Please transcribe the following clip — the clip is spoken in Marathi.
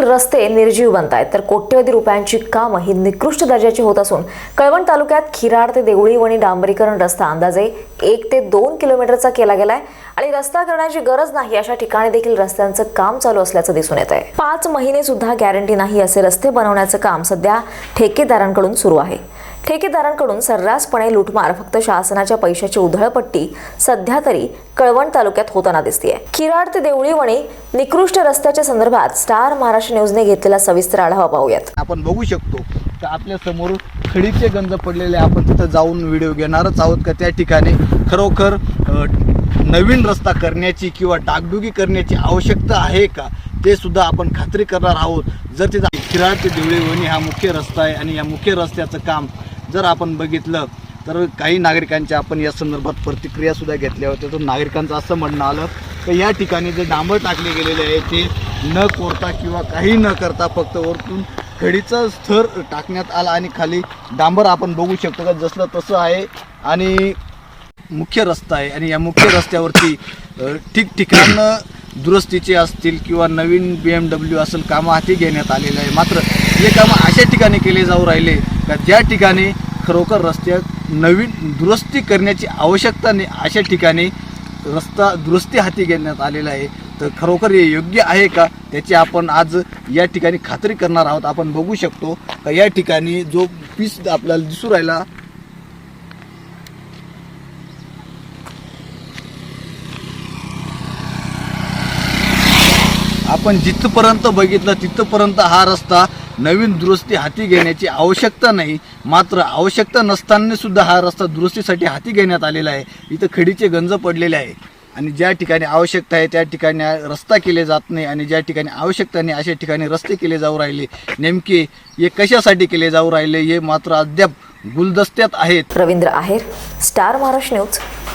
तालुक्यातील रस्ते निर्जीव बनत आहेत तर कोट्यवधी रुपयांची कामं ही निकृष्ट दर्जाची होत असून कळवण तालुक्यात खिराड ते देवळी वणी डांबरीकरण रस्ता अंदाजे एक ते दोन किलोमीटरचा केला गेलाय आणि रस्ता करण्याची गरज नाही अशा ठिकाणी देखील रस्त्यांचं काम चालू असल्याचं दिसून येत आहे पाच महिने सुद्धा गॅरंटी नाही असे रस्ते बनवण्याचं काम सध्या ठेकेदारांकडून सुरू आहे. ठेकेदारांकडून सर्रासपणे लुटमार फक्त शासनाच्या पैशाची उधळपट्टी सध्या तरी कळवण तालुक्यात होताना दिसतीये. खिराड ते देवळीवणी निकृष्ट रस्त्याच्या संदर्भात स्टार महाराष्ट्र न्यूजने घेतलेला सविस्तर आढावा पाहूयात. आपण बघू शकतो तर आपल्यासमोर खडीचे गंज पडलेले आपण तिथं जाऊन व्हिडिओ घेणारच आहोत का त्या ठिकाणी? खरोखर नवीन रस्ता करण्याची किंवा डागडुगी करण्याची आवश्यकता आहे का? ते सुद्धा आपण खात्री करणार आहोत. जर तिथं खिराळ ते देवळेवणी हा मुख्य रस्ता आहे आणि या मुख्य रस्त्याचं काम जर आपण बघितलं तर काही नागरिकांच्या आपण या संदर्भात प्रतिक्रियासुद्धा घेतल्या होत्या. तर नागरिकांचं असं म्हणणं आलं तर या ठिकाणी जे डांबर टाकले गेलेले आहे ते न कोरता किंवा काही न करता फक्त वरतून खडीचा स्थर टाकण्यात आला आणि खाली डांबर आपण बघू शकतो का? जसलं तसं आहे. आणि मुख्य रस्ता आहे आणि या मुख्य रस्त्यावरती ठिकठिकाणं दुरुस्तीचे असतील किंवा नवीन बी एम डब्ल्यू असेल कामं हाती घेण्यात आलेलं आहे. मात्र हे कामं अशा ठिकाणी केले जाऊ राहिले का ज्या ठिकाणी खरोखर रस्त्यात नवीन दुरुस्ती करण्याची आवश्यकता नाही अशा ठिकाणी रस्ता दुरुस्ती हाती घेण्यात आलेला आहे तर खरोखर हे योग्य आहे का? त्याची आपण आज या ठिकाणी खात्री करणार आहोत. आपण बघू शकतो का या ठिकाणी जो पीस आपल्याला दिसू राहिला आपण जिथपर्यंत बघितलं तिथपर्यंत हा रस्ता नवीन दुरुस्ती हाती घेण्याची आवश्यकता नाही. मात्र आवश्यकता नसताना सुद्धा हा रस्ता दुरुस्तीसाठी हाती घेण्यात आलेला आहे. इथं खडीचे गंज पडलेले आहे. आणि ज्या ठिकाणी आवश्यकता आहे त्या ठिकाणी रस्ता केले जात नाही आणि ज्या ठिकाणी आवश्यकता नाही अशा ठिकाणी रस्ते केले जाऊ राहिले. नेमके हे कशासाठी केले जाऊ राहिले हे मात्र अद्याप गुलदस्त्यात आहेत. Ravindra Aher star Maharashtra news